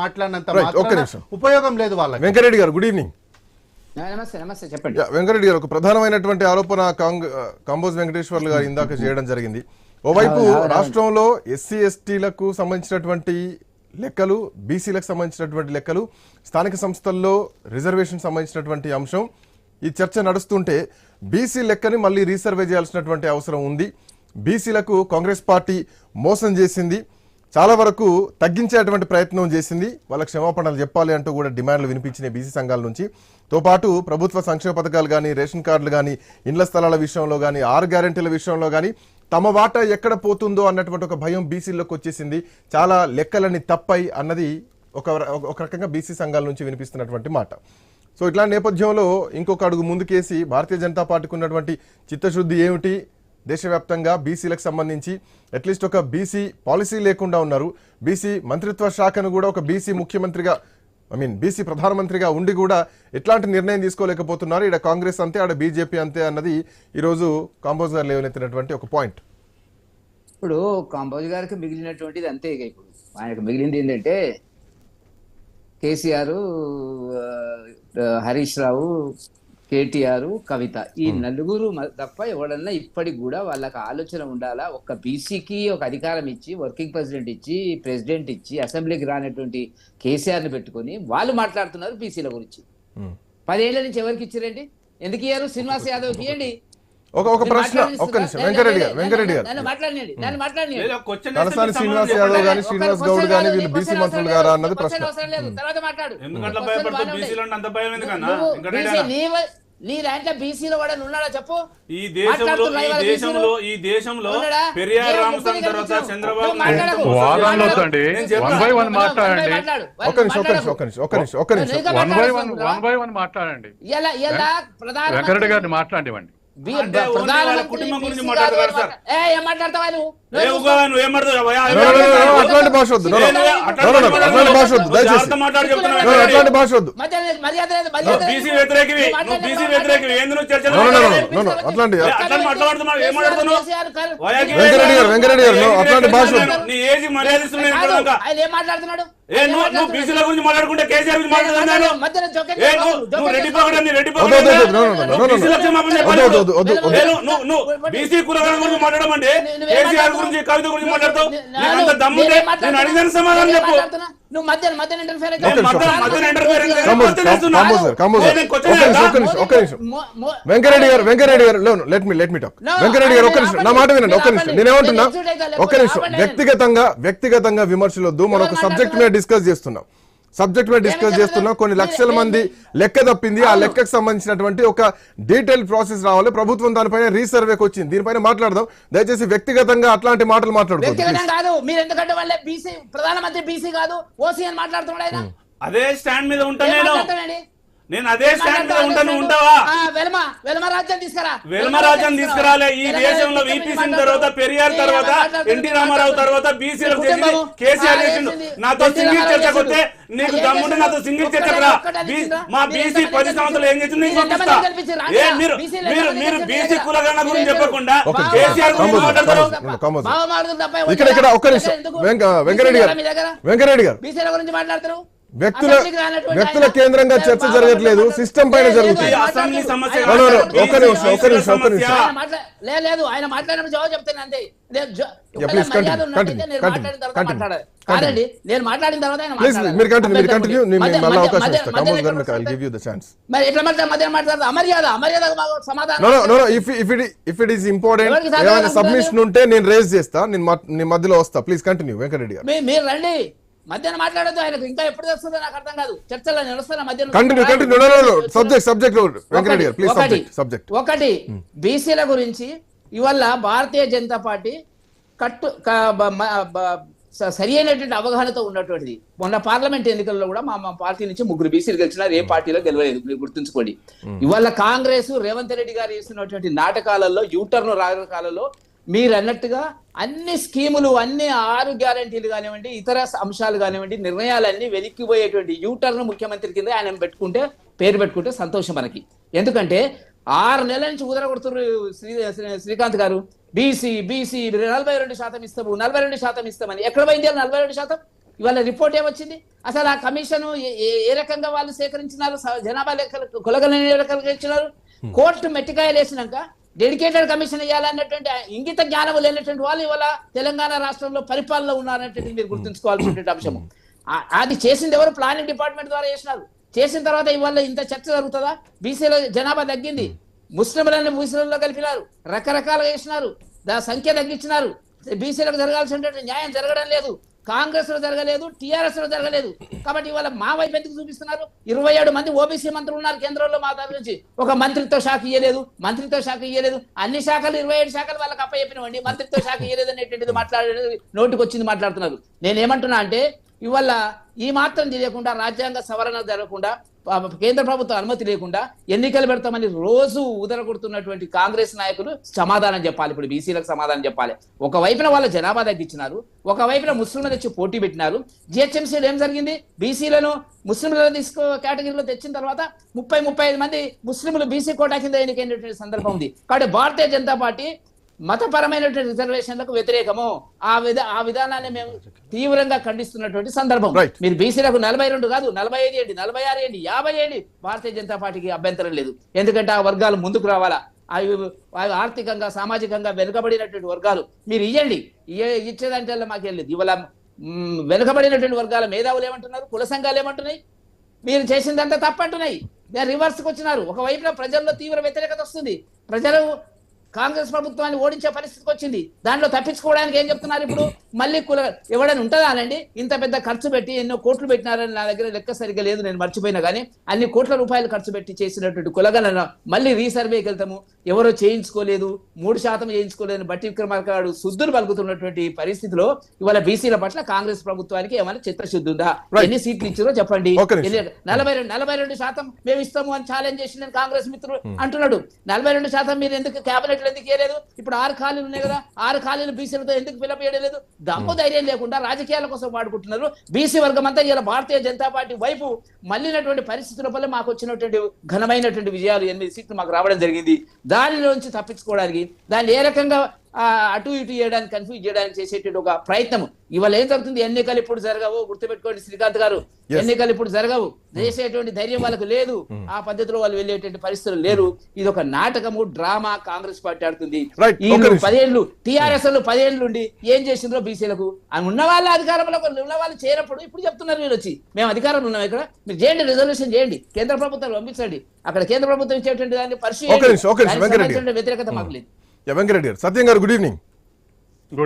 మాట్లాడినంత. ఉపయోగం లేదు వాళ్ళకి. వెంకరెడ్డి గారు గుడ్ ఈవినింగ్ నమస్తే నమస్తే చెప్పండి. వెంకరెడ్డి గారు ఒక ప్రధానమైనటువంటి ఆరోపణ కాంగ్ కాంబోజ్ వెంకటేశ్వర్లు గారు ఇందాక చేయడం జరిగింది. ఓవైపు. రాష్ట్రంలో ఎస్సీ ఎస్టీలకు సంబంధించినటువంటి లెక్కలు బీసీలకు సంబంధించినటువంటి లెక్కలు స్థానిక సంస్థల్లో రిజర్వేషన్ సంబంధించినటువంటి అంశం. ఈ చర్చ నడుస్తుంటే బీసీ లెక్కని మళ్ళీ రీసర్వే చేయాల్సినటువంటి అవసరం ఉంది. బీసీలకు కాంగ్రెస్ పార్టీ మోసం చేసింది. చాలా వరకు తగ్గించేటువంటి ప్రయత్నం చేసింది. వాళ్ళ క్షమాపణలు చెప్పాలి అంటూ కూడా డిమాండ్లు వినిపించినాయి బీసీ సంఘాల నుంచి. తో పాటు ప్రభుత్వ సంక్షేమ పథకాలు కానీ రేషన్ కార్డులు కానీ ఇండ్ల స్థలాల విషయంలో కానీ ఆరు గ్యారెంటీల విషయంలో కానీ తమ వాటా ఎక్కడ పోతుందో అన్నటువంటి ఒక భయం బీసీలోకి వచ్చేసింది. చాలా లెక్కలని తప్పై అన్నది ఒక ఒక రకంగా బీసీ సంఘాల నుంచి వినిపిస్తున్నటువంటి మాట. సో ఇట్లాంటి నేపథ్యంలో ఇంకొక అడుగు ముందుకేసి భారతీయ జనతా పార్టీకి ఉన్నటువంటి చిత్తశుద్ధి ఏమిటి? దేశవ్యాప్తంగా బీసీలకు సంబంధించి అట్లీస్ట్ ఒక బీసీ పాలసీ లేకుండా ఉన్నారు. బీసీ మంత్రిత్వ శాఖను కూడా ఒక బీసీ ముఖ్యమంత్రిగా ఐ మీన్ బీసీ ప్రధానమంత్రిగా ఉండి కూడా ఎట్లాంటి నిర్ణయం తీసుకోలేకపోతున్నారు. ఇక్కడ కాంగ్రెస్ అంతే ఆడ బీజేపీ అంతే అన్నది ఈరోజు కాంబోజ్ గారు లేవనెత్తినటువంటి ఒక పాయింట్. ఇప్పుడు కాంబోజ్ గారికి మిగిలినటువంటిది అంతే ఇక ఇప్పుడు. ఆయనకు మిగిలింది ఏంటంటే కేసీఆర్ హరీష్ రావు కేటీఆర్ కవిత. ఈ నలుగురు తప్ప ఎవడన్నా ఇప్పటికి కూడా వాళ్ళకి ఆలోచన ఉండాలా? ఒక బీసీకి ఒక అధికారం ఇచ్చి వర్కింగ్ ప్రెసిడెంట్ ఇచ్చి ప్రెసిడెంట్ ఇచ్చి అసెంబ్లీకి రానటువంటి కేసీఆర్ని పెట్టుకొని వాళ్ళు మాట్లాడుతున్నారు బీసీల గురించి. పదేళ్ళ నుంచి ఎవరికి ఇచ్చారండి? ఎందుకు ఇయ్యారు? శ్రీనివాస్ యాదవ్ ఇవ్వండి ఒక ఒక ప్రశ్న ఒక్క నిమిషం. వెంకరెడ్డి గారు వెంకరెడ్డి గారు. తలసాని శ్రీనివాస్ యాదవ్ గాని శ్రీనివాస్ గౌడ్ గాని వీళ్ళు బీసీ మంత్రులు గారా అన్నది ప్రశ్న. నీ దాంట్లో బీసీలో వాడు ఉన్నాడా చెప్పు? ఈ దేశంలో ఈ దేశంలో? ఈ దేశంలో? పెరియార్ రామస్వామి తర్వాత? చంద్రబాబు. వన్ బై వన్ మాట్లాడండి. మాట్లాడు. ఒక్క నిమిషం ఒక్క నిమిషం ఒక్క నిమిషం ఒక్క నిమిషం ఒక్క నిమిషం. One by one. One by one మాట్లాడండి. ఇలా ఇలా ప్రధాన వెంకరెడ్డి గారిని మాట్లాడివ్వండి. మాట్లాడతావా నువ్వు? అట్లాంటి భాష వద్దు. అట్లాంటి భాష వద్దు. దయచేసి. అట్లాంటి భాష వద్దు. అట్లాంటి వెంకరెడ్డి గారు, వెంకరెడ్డి గారు, అట్లాంటి భాష వద్దు. మాట్లాడమండి గురించి కవిత గురించి మాట్లాడతావు నేను- దమ్ముంటే? అడిగిన సమాధానం చెప్పు? నువ్వు మధ్యన interfere Venkareddy garu Venkareddy garu let me let me talk Venkareddy garu ఒక్క నిమిషం. నా మాట వినండి ఒక్క నిమిషం. నేనేమంటున్నా? ఒక్క నిమిషం. వ్యక్తిగతంగా వ్యక్తిగతంగా విమర్శలొద్దు మనం ఒక సబ్జెక్ట్ మీద డిస్కస్ చేస్తున్నాం. సబ్జెక్ట్ మీద డిస్కస్ చేస్తున్నాం. కొన్ని? లక్షల మంది లెక్క తప్పింది. ఆ. లెక్కకు సంబంధించినటువంటి ఒక డీటెయిల్ ప్రాసెస్ రావాలి. ప్రభుత్వం దానిపైన రీసర్వేకి వచ్చింది. దీనిపైన మాట్లాడదాం. దయచేసి వ్యక్తిగతంగా అట్లాంటి మాటలు మాట్లాడుకోండి. వ్యక్తిగతం కాదు. మీరు ఎందుకంటే వాళ్ళే బీసీ ప్రధానమంత్రి బీసీ కాదు. ఓసీ అని మాట్లాడుతున్నాడు అదే స్టాండ్ మీద ఉంటా ఏం నేను అదే స్టాండ్ మాట్లాడతావు? ఉంటాను ఉంటావా వెల్మ వెల్మ రాజ్యం తీసుకురా వెల్మ రాజ్యం తీసుకురాలే ఈ దేశంలో వీపీ సింగ్. తర్వాత పెరియార్ తర్వాత ఎన్టీ రామారావు. తర్వాత బీసీలకు చేసింది కేసీఆర్ చేసిండు. నాతో సింగిల్ చర్చకు వస్తే. నీకు దమ్ముంటే నాతో? సింగిల్ ఒక్కడే- చర్చకు రా ఒక్కడే బీ- చేసిందా? మా బీసీ పది? సంవత్సరాలు ఏం చేసింది నీకు పంపిస్తా? ఏ మీరు మీరు మీరు? బీసీ కులగణ గురించి చెప్పకుండా. కేసీఆర్ గురించి మాట్లాడతారు ఇక్కడ ఇక్కడ ఒక్క? నిమిషం వెంకరెడ్డి గారు వెంకరెడ్డి గారు బీసీల గురించి మాట్లాడతారు వ్యక్తుల వ్యక్తుల కేంద్రంగా చర్చ జరగట్లేదు. సిస్టమ్ పైన జరుగుతుంది. ఒక్క నిమిషం, ఒక్క నిమిషం, ఒక్క నిమిషం. లేదు ఆయన జవాబు చెప్తాను అంతే. కాదండి నేను మాట్లాడిన తర్వాత. మీరు ఎట్లా అమర్యాద అమర్యాద సమాధానం ఇంపార్టెంట్? సబ్మిషన్ ఉంటే నేను రేజ్ చేస్తా నేను మధ్యలో వస్తా. ప్లీజ్ కంటిన్యూ మీ- మీరు రండి. మధ్యాహ్నం మాట్లాడద్దు ఆయనకు. ఇంకా ఎప్పుడు వస్తుందో నాకు అర్థం కాదు. చర్చలో నేను వస్తాను మధ్యాహ్నం continue continue no no subject subject Venkareddy garu please ఒకటి సబ్జెక్ట్ ఒకటి బీసీల గురించి ఇవల్ల భారతీయ జనతా పార్టీ కట్టు సరి అయినటువంటి అవగాహనతో ఉన్నటువంటిది. మొన్న పార్లమెంట్ ఎన్నికల్లో కూడా మా మా పార్టీ నుంచి ముగ్గురు బీసీలు గెలిచినారు. ఏ పార్టీలో గెలవలేదు. మీరు గుర్తుంచుకోండి. ఇవాళ కాంగ్రెస్ రేవంత్ రెడ్డి గారు చేస్తున్నటువంటి నాటకాలలో యూటర్న్ రాజకాలలో మీరు అన్నట్టుగా అన్ని స్కీములు అన్ని ఆరు గ్యారంటీలు కానివ్వండి ఇతర అంశాలు కానివ్వండి నిర్ణయాలన్నీ వెలిక్కిపోయేటువంటి యూటర్న్ ముఖ్యమంత్రి కింద ఆయన పెట్టుకుంటే పేరు పెట్టుకుంటే సంతోషం మనకి. ఎందుకంటే ఆరు నెలల నుంచి ఉదరగొడుతున్నారు శ్రీ శ్రీ- శ్రీకాంత్ గారు. బీసీ బీసీ నలభై రెండు శాతం ఇస్తాము నలభై రెండు శాతం ఇస్తామని. ఎక్కడ పోయింది నలభై రెండు శాతం? ఇవాళ రిపోర్ట్ ఏమొచ్చింది అసలు ఆ కమిషన్ ఏ- రకంగా వాళ్ళు సేకరించినారు? జనాభా లెక్కలు కొలగలని ఏ రకంగా ఇచ్చినారు? కోర్టు మెట్టికాయలు వేసినాక డెడికేటెడ్ కమిషన్ ఇవ్వాలన్నటువంటి ఇంగిత జ్ఞానం లేనటువంటి వాళ్ళు ఇవాళ తెలంగాణ రాష్ట్రంలో పరిపాలనలో ఉన్నారనేటువంటి మీరు గుర్తుంచుకోవాల్సినటువంటి అంశము. అది చేసింది ఎవరు? ప్లానింగ్ డిపార్ట్మెంట్ ద్వారా చేసినారు. చేసిన తర్వాత ఇవాళ ఇంత చర్చ జరుగుతుందా? బీసీలో జనాభా తగ్గింది. ముస్లింలను ముస్లింలో కలిపినారు. రకరకాలుగా చేసినారు. దాని సంఖ్య తగ్గించినారు. బీసీలకు జరగాల్సినటువంటి న్యాయం జరగడం లేదు. కాంగ్రెస్లో జరగలేదు టీఆర్ఎస్లో జరగలేదు. కాబట్టి ఇవాళ మా వైపు ఎందుకు చూపిస్తున్నారు? ఇరవై ఏడు మంది ఓబీసీ మంత్రులు ఉన్నారు కేంద్రంలో మా దగ్గర నుంచి. ఒక మంత్రిత్వ శాఖ ఇయ్యలేదు మంత్రిత్వ శాఖ ఇయ్యలేదు. అన్ని శాఖలు ఇరవై ఏడు శాఖలు వాళ్ళకి అప్పచెప్పినవండి. మంత్రిత్వ శాఖ ఇయ్యలేదు అనేటువంటిది మాట్లాడేది నోటికి వచ్చింది మాట్లాడుతున్నారు. నేనేమంటున్నా అంటే ఇవాళ ఈ మాత్రం తెలియకుండా రాజ్యాంగ సవరణ జరగకుండా కేంద్ర ప్రభుత్వం అనుమతి లేకుండా ఎన్నికలు పెడతామని రోజు ఉదరగొడుతున్నటువంటి కాంగ్రెస్ నాయకులు సమాధానం చెప్పాలి. ఇప్పుడు బీసీలకు సమాధానం చెప్పాలి. ఒక వైపున వాళ్ళ జనాభా తగ్గించినారు. ఒకవైపున ముస్లింలు తెచ్చి పోటీ పెట్టినారు. జిహెచ్ఎంసీలో ఏం జరిగింది? బీసీలను ముస్లింలను తీసుకో కేటగిరీలో తెచ్చిన తర్వాత ముప్పై ముప్పై ఐదు మంది ముస్లింలు బీసీ కోటా కింద ఎన్నికైనటువంటి సందర్భం ఉంది. కాబట్టి భారతీయ జనతా పార్టీ మతపరమైనటువంటి రిజర్వేషన్లకు వ్యతిరేకము. ఆ విధ ఆ విధానాన్ని మేము తీవ్రంగా ఖండిస్తున్నటువంటి సందర్భం. మీరు బీసీలకు నలభై రెండు కాదు నలభై ఐదు ఏంటి నలభై ఆరు ఏంటి యాభై ఏంటి? భారతీయ జనతా పార్టీకి అభ్యంతరం లేదు. ఎందుకంటే ఆ వర్గాలు ముందుకు రావాలా? అవి అవి ఆర్థికంగా సామాజికంగా వెనుకబడినటువంటి వర్గాలు. మీరు ఇవ్వండి ఇయ్య- ఇచ్చేదంటే మాకు వెళ్ళలేదు ఇవాళ వెనుకబడినటువంటి వర్గాల మేధావులు ఏమంటున్నారు? కుల సంఘాలు ఏమంటున్నాయి? మీరు చేసిందంతా తప్పంటున్నాయి. రివర్స్కి వచ్చినారు. ఒకవైపున ప్రజల్లో తీవ్ర వ్యతిరేకత వస్తుంది. ప్రజలు కాంగ్రెస్ ప్రభుత్వాన్ని ఓడించే పరిస్థితికి వచ్చింది. దాంట్లో తప్పించుకోవడానికి ఏం చెప్తున్నారు ఇప్పుడు? మళ్ళీ కుల ఎవడైనా ఉంటుందా అనండి? ఇంత పెద్ద ఖర్చు పెట్టి ఎన్నో కోట్లు పెట్టినారని నా దగ్గర లెక్క సరిగ్గా లేదు నేను మర్చిపోయినా కానీ అన్ని కోట్ల రూపాయలు ఖర్చు పెట్టి చేసినటువంటి కులగణన మళ్ళీ రీసర్వేకి వెళ్తాము. ఎవరో చేయించుకోలేదు మూడు శాతం చేయించుకోలేదు బట్టి విక్రమార్క గారు శుద్ధులు పలుకుతున్నటువంటి పరిస్థితిలో ఇవాళ బీసీల పట్ల కాంగ్రెస్ ప్రభుత్వానికి ఏమైనా చిత్తశుద్ధి ఉందా. ఎన్ని సీట్లు ఇచ్చారో చెప్పండి. నలభై రెండు నలభై రెండు శాతం మేము ఇస్తాము అని ఛాలెంజ్ చేసి నేను కాంగ్రెస్ మిత్రుడు అంటున్నాడు. నలభై రెండు శాతం మీరు ఎందుకు కేబినెట్ ఎందుకు ఇవ్వలేదు ఇప్పుడు ఆరు ఖాళీలు ఉన్నాయి కదా ఆరు ఖాళీలు బీసీలతో ఎందుకు ఫిలప్ చేయలేదు దమ్ము ధైర్యం లేకుండా రాజకీయాల కోసం వాడుకుంటున్నారు. బీసీ వర్గం అంతా ఇలా భారతీయ జనతా పార్టీ వైపు మళ్ళినటువంటి పరిస్థితుల వల్ల మాకు వచ్చినటువంటి ఘనమైనటువంటి విజయాలు ఎనిమిది సీట్లు మాకు రావడం జరిగింది. దానిలోంచి తప్పించుకోవడానికి దాన్ని ఏ రకంగా అటు ఇటు చేయడానికి కన్ఫ్యూజ్ చేయడానికి చేసేటువంటి ఒక ప్రయత్నం ఇవాళ ఏం జరుగుతుంది? ఎన్నికలు ఇప్పుడు జరగవు. గుర్తుపెట్టుకోండి శ్రీకాంత్ గారు. ఎన్నికలు ఇప్పుడు జరగవు. చేసేటువంటి ధైర్యం వాళ్ళకు లేదు. ఆ పద్ధతిలో వాళ్ళు వెళ్ళేటువంటి పరిస్థితులు లేరు. ఇది ఒక నాటకము డ్రామా కాంగ్రెస్ పార్టీ ఆడుతుంది. ఈ. పదేళ్ళు టిఆర్ఎస్లో పదేళ్ళు ఉండి ఏం చేసిండ్రో బీసీలకు? అని ఉన్న వాళ్ళ అధికారంలో ఉన్న వాళ్ళు చేరప్పుడు ఇప్పుడు చెప్తున్నారు మీరు వచ్చి. మేము అధికారంలో ఉన్నాం ఇక్కడ. మీరు చేయండి రిజర్వేషన్ చేయండి. కేంద్ర ప్రభుత్వం పంపించండి. అక్కడ కేంద్ర ప్రభుత్వం ఇచ్చేటువంటి దాన్ని ఒక్క నిమిషం, ఒక్క నిమిషం, వెంకటరెడ్డి. పరిశీలి వ్యతిరేకత మాకు లేదు. యా, వెంకరెడ్డి గారు సత్యం గారు గుడ్ ఈవినింగ్ గుడ్